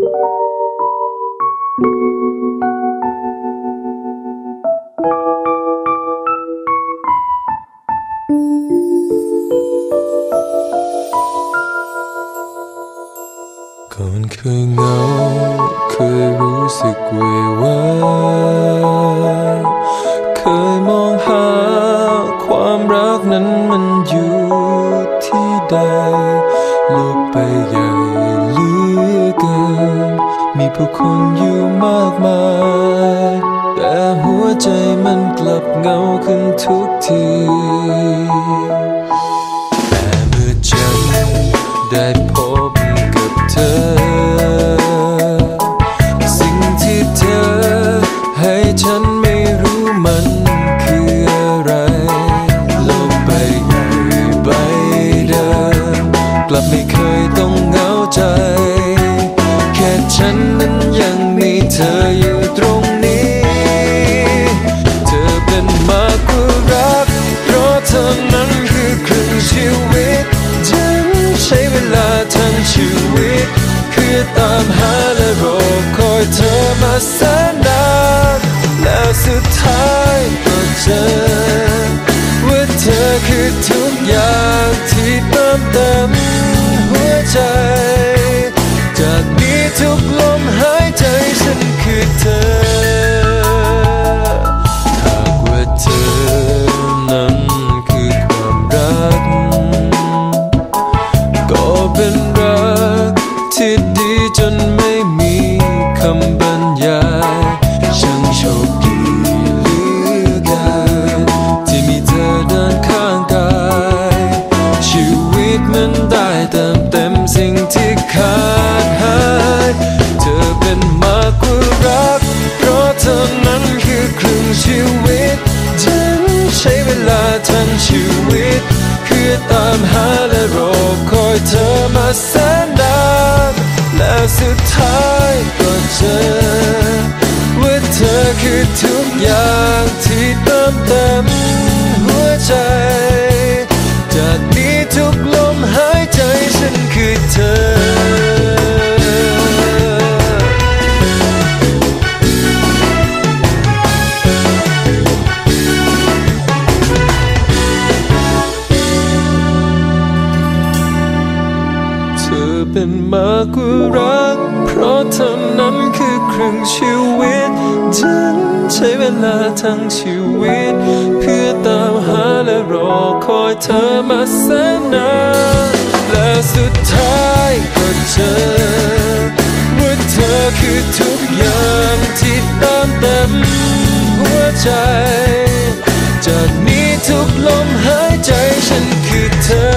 ก่อนเคยเหงาเคยรู้สึกเววาเคยมองหาความรักนั้นมันอยู่ที่ใดโลกไปใหญ่ เกิน มีผู้คนอยู่มากมาย แต่หัวใจมันกลับเงาขึ้นทุกที แต่เมื่อฉันได้พบกับเธอ สิ่งที่เธอให้ฉันไม่รู้มันคืออะไรโลกใบใหญ่ใบเดิมกลับไม่ ออยู่ตรงนี้ เธอเป็นมากกว่ารัก เพราะเธอนั้นคือครึ่งชีวิตฉันใช้เวลาทั้งชีวิต เพื่อตามหาและรอคอยเธอมาแสนนาน ทุกลมหายใจฉันคือเธอ หากว่าเธอนั้นคือความรัก ก็เป็นรักที่ดีจน ทั้งชีวิตเพื่อตามหาและรอคอยเธอมาแสนนานและสุดท้ายก็เจอ ว่าเธอคือทุกอย่างที่เติมเต็มหัวใจ เป็นมากกว่ารัก เพราะเธอนั้นคือครึ่งชีวิต ฉันใช้เวลาทั้งชีวิต เพื่อตามหาและรอคอยเธอมาแสนนานและสุดท้ายก็เจอว่าเธอคือทุกอย่างที่เติมเต็มหัวใจ จากนี้ทุกลมหายใจฉันคือเธอ